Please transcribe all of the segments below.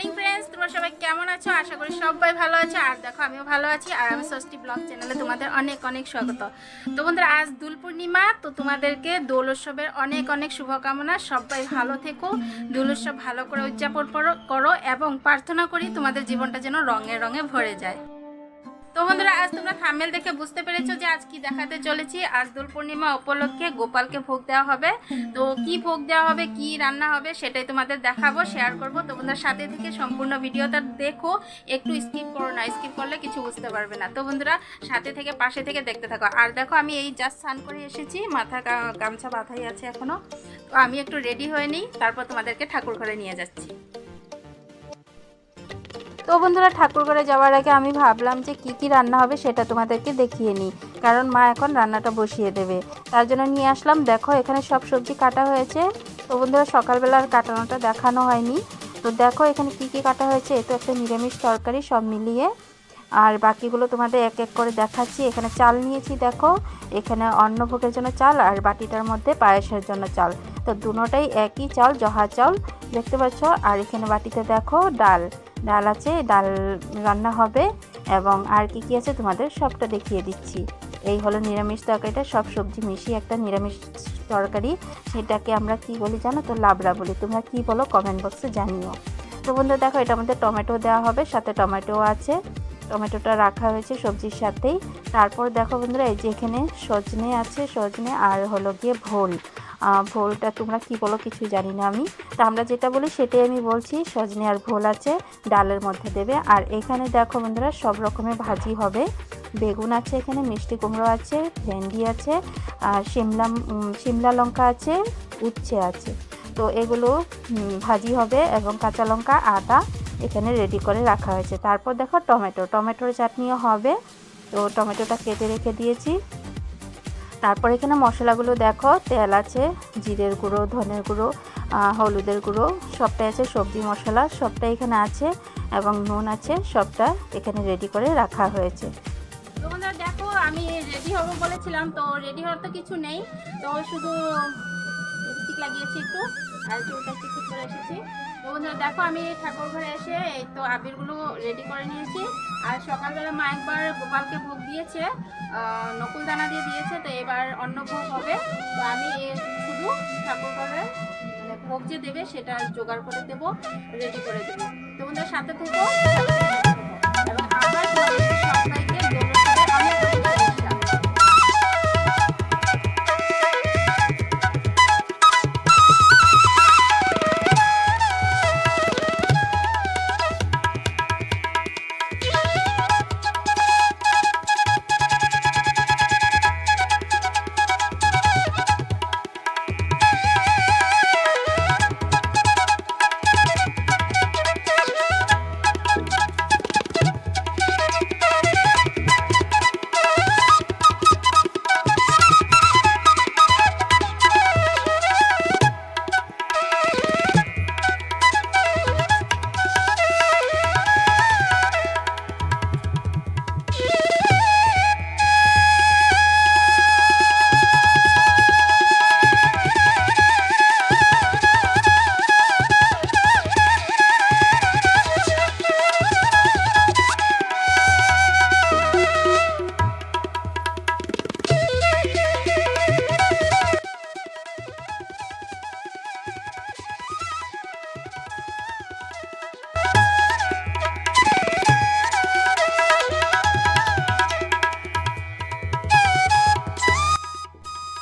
Morning friends তোমরা সবাই কেমন আছো? আশা করি সবাই ভালো আছো। আর দেখো, আমিও ভালো আছি। আর আমি ষষ্ঠী ব্লগ চ্যানেলে তোমাদের অনেক অনেক স্বাগত। তো বন্ধুরা, আজ দোল পূর্ণিমা, তো তোমাদেরকে দোল উৎসবের অনেক অনেক শুভকামনা। সবাই ভালো থেকো, দোল উৎসব ভালো করে উদযাপন করো এবং প্রার্থনা করি তোমাদের জীবনটা যেন রঙে রঙে ভরে যায়। তো বন্ধুরা, আজ তোমরা থামেল দেখে বুঝতে পেরেছ যে আজ কি দেখাতে চলেছি। আজ দোল পূর্ণিমা উপলক্ষে গোপালকে ভোগ দেওয়া হবে। তো কি ভোগ দেওয়া হবে, কি রান্না হবে সেটাই তোমাদের দেখাবো শেয়ার করব। তো বন্ধুরা, সাথে থেকে সম্পূর্ণ ভিডিওটা দেখো। একটু স্কিপ করো না স্কিপ করলে কিছু বুঝতে পারবে না। তো বন্ধুরা, সাথে থেকে পাশে থেকে দেখতে থাকো। আর দেখো, আমি এই জাস্ট স্নান করে এসেছি, মাথা গামছা বাঁধাই আছে এখনও। তো আমি একটু রেডি হয়ে নিই, তারপর তোমাদেরকে ঠাকুর ঘরে নিয়ে যাচ্ছি। তো বন্ধুরা, ঠাকুর ঘরে যাওয়ার আগে আমি ভাবলাম যে কি কি রান্না হবে সেটা তোমাদেরকে দেখিয়ে নিই। কারণ মা এখন রান্নাটা বসিয়ে দেবে। তার জন্য নিয়ে আসলাম, দেখো এখানে সব সবজি কাটা হয়েছে। তো বন্ধুরা সকালবেলার কাটানোটা দেখানো হয়নি। তো দেখো এখানে কি কি কাটা হয়েছে, এ তো একটা নিরামিষ তরকারি সব মিলিয়ে। আর বাকিগুলো তোমাদের এক এক করে দেখাচ্ছি। এখানে চাল নিয়েছি, দেখো। এখানে অন্নভোগের জন্য চাল আর বাটিটার মধ্যে পায়েসের জন্য চাল। তো দুটোটাই একই চাল, জহা চাল, দেখতে পাচ্ছ? আর এখানে বাটিতে দেখো ডাল। ডাল আছে, ডাল রান্না হবে এবং আর কি কি আছে তোমাদের সবটা দেখিয়ে দিচ্ছি। এই হলো নিরামিষ তরকারিটা, সব সবজি মিশিয়ে একটা নিরামিষ তরকারি। সেটাকে আমরা কি বলি জানো তো? লাবড়া বলি। তোমরা কি বলো কমেন্ট বক্সে জানিও। তো বন্ধু দেখো, এটা মধ্যে টমেটো দেওয়া হবে, সাথে টমেটো আছে। টমেটোটা রাখা হয়েছে সবজির সাথেই। তারপর দেখো বন্ধুরা, এই যে এখানে সজনে আছে, সজনে আর হলো গিয়ে ভোল। ভোলটা তোমরা কি বলো কিছু জানি না আমি। তা আমরা যেটা বলি সেটাই আমি বলছি, সজনে আর ভোল আছে, ডালের মধ্যে দেবে। আর এখানে দেখো বন্ধুরা সব রকমের ভাজি হবে। বেগুন আছে এখানে, মিষ্টি কুমড়ো আছে, ভেন্ডি আছে, আর শিমলা শিমলা লঙ্কা আছে, উচ্ছে আছে। তো এগুলো ভাজি হবে এবং কাঁচা লঙ্কা, আদা এখানে রেডি করে রাখা হয়েছে। তারপর দেখো টমেটো, টমেটোর চাটনিও হবে। তো টমেটোটা কেটে রেখে দিয়েছি। তারপর এখানে মশলাগুলো দেখো, তেল আছে, জিরের গুঁড়ো, ধনের গুঁড়ো হলুদের গুঁড়ো, সবটাই আছে, সবজি মশলা সবটা এখানে আছে এবং নুন আছে, সবটা এখানে রেডি করে রাখা হয়েছে। দেখো, আমি রেডি হব বলেছিলাম, তো রেডি হওয়ার তো কিছু নেই। তো শুধু লাগিয়েছি একটু, আর চুলটা একটু করে এসেছি তো বন্ধুরা দেখো, আমি ঠাকুর ঘরে এসে এই তো আবিরগুলো রেডি করে নিয়েছি। আর সকালবেলা মা একবার গোপালকে ভোগ দিয়েছে নকুল দানা দিয়ে দিয়েছে, তো এবার অন্য ভোগ হবে। তো আমি শুধু ঠাকুর ঘরে মানে ভোগ যে দেবে সেটা জোগাড় করে দেবো রেডি করে দেবো। তো বন্ধুরা, সাথে থেকো।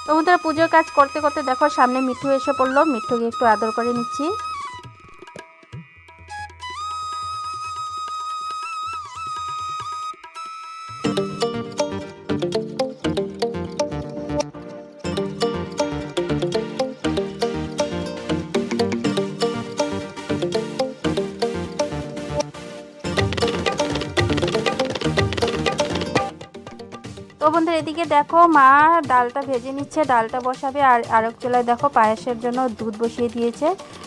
তো পুজোর কাজ করতে করতে দেখো সামনে মিঠু এসে পড়ল। মিঠুকে একটু আদর করে নিচ্ছি। বন্ধুরা, এদিকে দেখো মা ডালটা ভেজে নিচ্ছে, ডালটা বসাবে, আর আরেক চুলায় দেখো পায়েসের জন্য দুধ বসিয়ে দিয়েছে।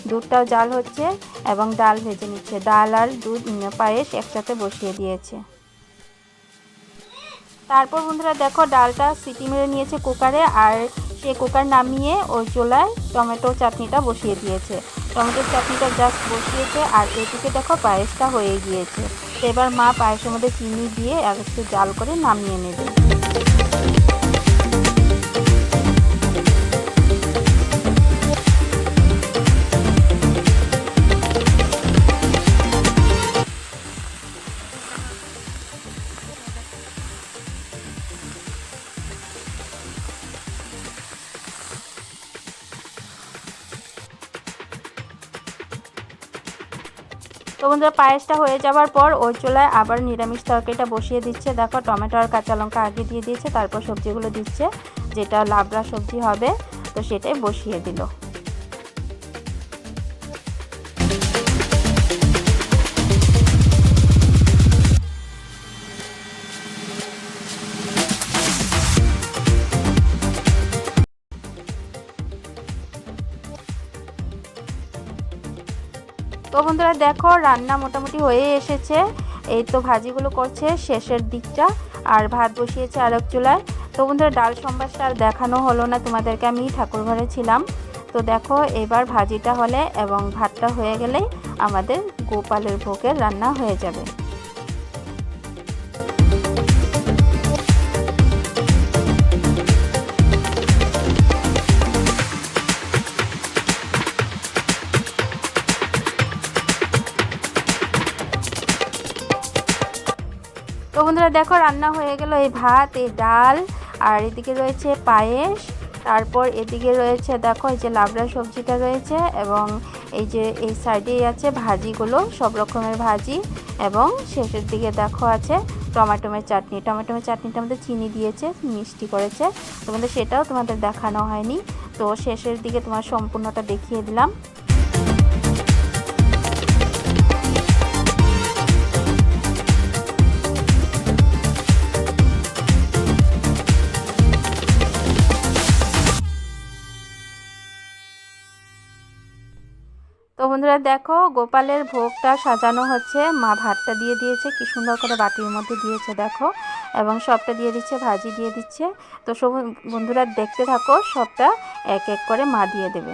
দুধটাও জাল হচ্ছে এবং ডাল ভেজে নিচ্ছে। ডাল আর দুধ পায়েস একসাথে বসিয়ে দিয়েছে। তারপর বন্ধুরা, দেখো ডালটা সিটি মেরে নিয়েছে কুকারে, আর সে কুকার নামিয়ে ওই চুলায় টমেটো চাটনিটা বসিয়ে দিয়েছে। টমেটোর চাটনিটা জাস্ট বসিয়েছে, আর এদিকে দেখো পায়েসটা হয়ে গিয়েছে। এবার মা পায়েসের মধ্যে চিনি দিয়ে আর একটু জাল করে নামিয়ে নেবে। তো বন্ধুরা, পায়েসটা হয়ে যাওয়ার পর ওই চুলায় আবার নিরামিষ তরকারিটা বসিয়ে দিচ্ছে। দেখো, টমেটো আর কাঁচা লঙ্কা আগে দিয়ে দিয়েছে, তারপর সবজিগুলো দিচ্ছে, যেটা লাবড়া সবজি হবে, তো সেটাই বসিয়ে দিল। বন্ধুরা দেখো, রান্না মোটামুটি হয়ে এসেছে। এই তো ভাজিগুলো করছে, শেষের দিকটা। আর ভাত বসিয়েছে আরেক চুলায়। তো বন্ধুরা, ডাল সম্বাসটা আর দেখানো হলো না, তোমাদেরকে আমি ঠাকুর ঘরে ছিলাম। তো দেখো, এবার ভাজিটা হলে এবং ভাতটা হয়ে গেলেই আমাদের গোপালের ভোগের রান্না হয়ে যাবে। বন্ধুরা দেখো রান্না হয়ে গেল এই ভাত, এই ডাল, আর এদিকে রয়েছে পায়েস, তারপর এদিকে রয়েছে দেখো এই যে লাবড়া সবজিটা রয়েছে এবং এই যে এই সাইডেই আছে ভাজিগুলো, সব রকমের ভাজি এবং শেষের দিকে দেখো আছে টমেটোমের চাটনি। টমেটোমের চাটনিটা আমাদের চিনি দিয়েছে, মিষ্টি করেছে। তোমাদের সেটাও তোমাদের দেখানো হয়নি। তো শেষের দিকে তোমার সম্পূর্ণটা দেখিয়ে দিলাম। বন্ধুরা দেখো, গোপালের ভোগটা সাজানো হচ্ছে। মা ভাতটা দিয়ে দিয়েছে, কি সুন্দর করে বাটির মধ্যে দিয়েছে দেখো। এবং সবটা দিয়ে দিচ্ছে, ভাজি দিয়ে দিচ্ছে। তো সব বন্ধুরা দেখতে থাকো, সবটা এক এক করে মা দিয়ে দেবে।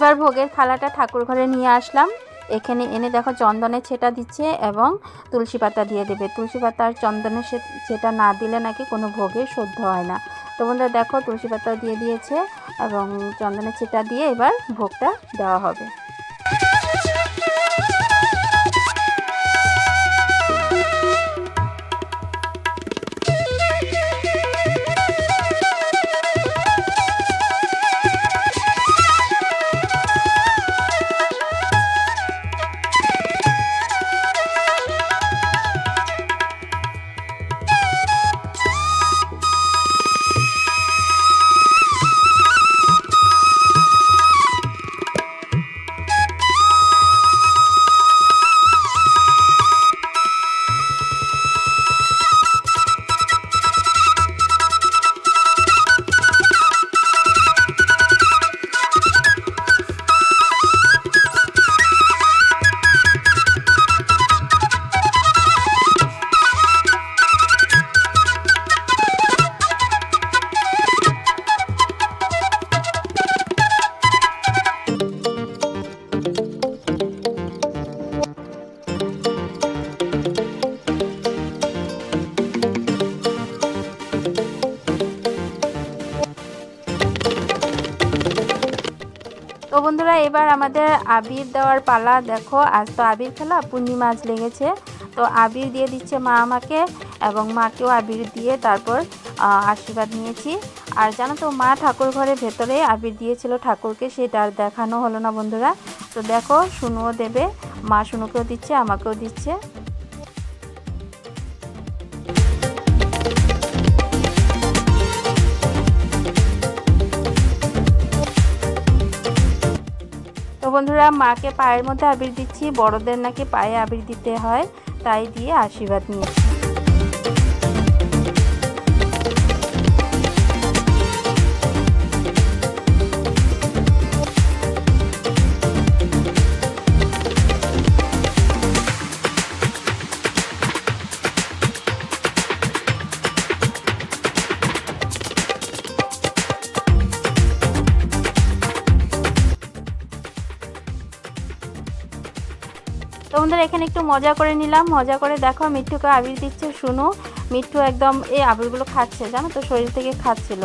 এবার ভোগের থালাটা ঠাকুর ঘরে নিয়ে আসলাম। এখানে এনে দেখো চন্দনের ছেটা দিচ্ছে এবং তুলসী পাতা দিয়ে দেবে। তুলসী পাতা আর চন্দনের ছেটা না দিলে নাকি কোনো ভোগে শুদ্ধ হয় না। তো বন্ধুরা দেখো, তুলসী পাতা দিয়ে দিয়েছে এবং চন্দনের ছেটা দিয়ে এবার ভোগটা দেওয়া হবে। বন্ধুরা, এবার আমাদের আবির দেওয়ার পালা। দেখো, আজ তো আবির খেলা, পূর্ণিমা আজ লেগেছে। তো আবির দিয়ে দিচ্ছে মা আমাকে এবং মাকেও আবির দিয়ে তারপর আশীর্বাদ নিয়েছি। আর জানো তো, মা ঠাকুর ঘরের ভেতরে আবির দিয়েছিল ঠাকুরকে, সেটা আর দেখানো হলো না বন্ধুরা। তো দেখো, শুনুও দেবে। মা শুনুকেও দিচ্ছে, আমাকেও দিচ্ছে। বন্ধুরা, মাকে পায়ের মধ্যে আবির দিচ্ছি, বড়দের নাকি পায়ে আবির দিতে হয়, তাই দিয়ে আশীর্বাদ নিয়েছি। মজা করে নিলাম, মজা করে দেখো মিঠুকে আবির দিচ্ছে শুনো। মিঠু একদম এই আবিরগুলো খাচ্ছে, জানো তো, শরীর থেকে খাচ্ছিল।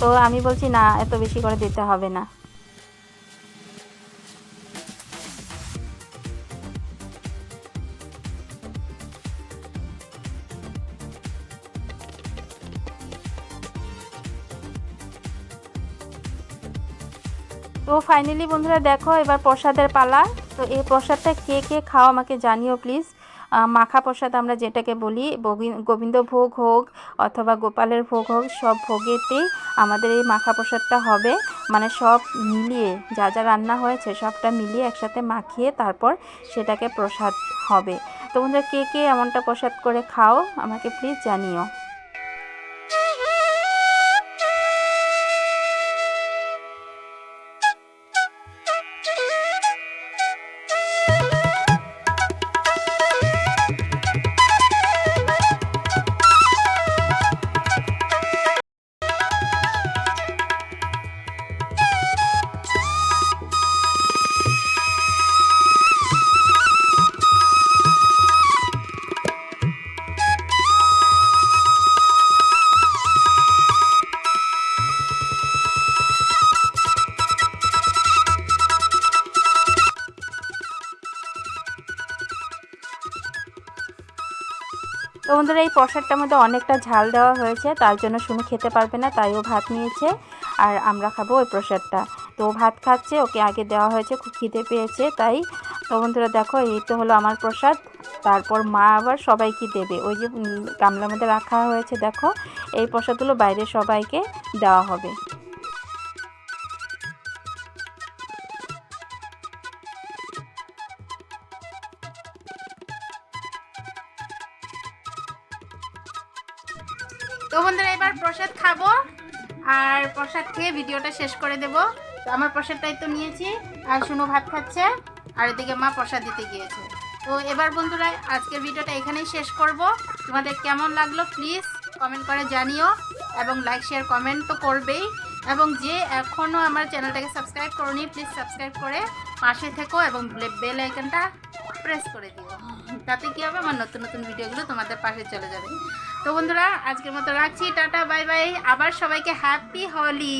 তো আমি বলছি, না, এত বেশি করে দিতে হবে না। তো ফাইনালি বন্ধুরা দেখো, এবার প্রসাদের পালা। তো এই প্রসাদটা কে কে খাও আমাকে জানিও প্লিজ মাখা প্রসাদ আমরা যেটাকে বলি গোবিন্দ ভোগ হোক অথবা গোপালের ভোগ হোক, সব ভোগেতেই আমাদের এই মাখা প্রসাদটা হবে। মানে সব মিলিয়ে, যা যা রান্না হয়েছে সবটা মিলিয়ে একসাথে মাখিয়ে তারপর সেটাকে প্রসাদ হবে। তো বন্ধুরা, কে কে এমনটা প্রসাদ করে খাও আমাকে প্লিজ জানিও। বন্ধুরা এই প্রসাদটার মধ্যে অনেকটা ঝাল দেওয়া হয়েছে, তার জন্য শুনু খেতে পারবে না, তাই ও ভাত নিয়েছে আর আমরা খাব ওই প্রসাদটা। তো ও ভাত খাচ্ছে, ওকে আগে দেওয়া হয়েছে, খুব খিদে পেয়েছে, তাই তো বন্ধুরা দেখো, এই তো হলো আমার প্রসাদ। তারপর মা আবার সবাইকে দেবে, ওই যে গামলার মধ্যে রাখা হয়েছে, দেখো, এই প্রসাদগুলো বাইরে সবাইকে দেওয়া হবে। ভিডিওটা শেষ করে দেব। তো আমার প্রসাদটাই তো নিয়েছি, আর শুনো ভাত খাচ্ছে, আর এদিকে মা প্রসাদ দিতে গিয়েছে। তো এবার বন্ধুরা, আজকের ভিডিওটা এখানেই শেষ করব। তোমাদের কেমন লাগল প্লিজ কমেন্ট করে জানিও, এবং লাইক, শেয়ার, কমেন্ট তো করবেই। এবং যে এখনও আমার চ্যানেলটাকে সাবস্ক্রাইব করনি, প্লিজ সাবস্ক্রাইব করে পাশে থেকো এবং বেল আইকনটা প্রেস করে দিও। তাতে কী হবে? আমার নতুন নতুন ভিডিওগুলো তোমাদের পাশে চলে যাবে। তো বন্ধুরা আজকের মতো রাখছি টাটা বাই বাই। আবার সবাইকে হ্যাপি হোলি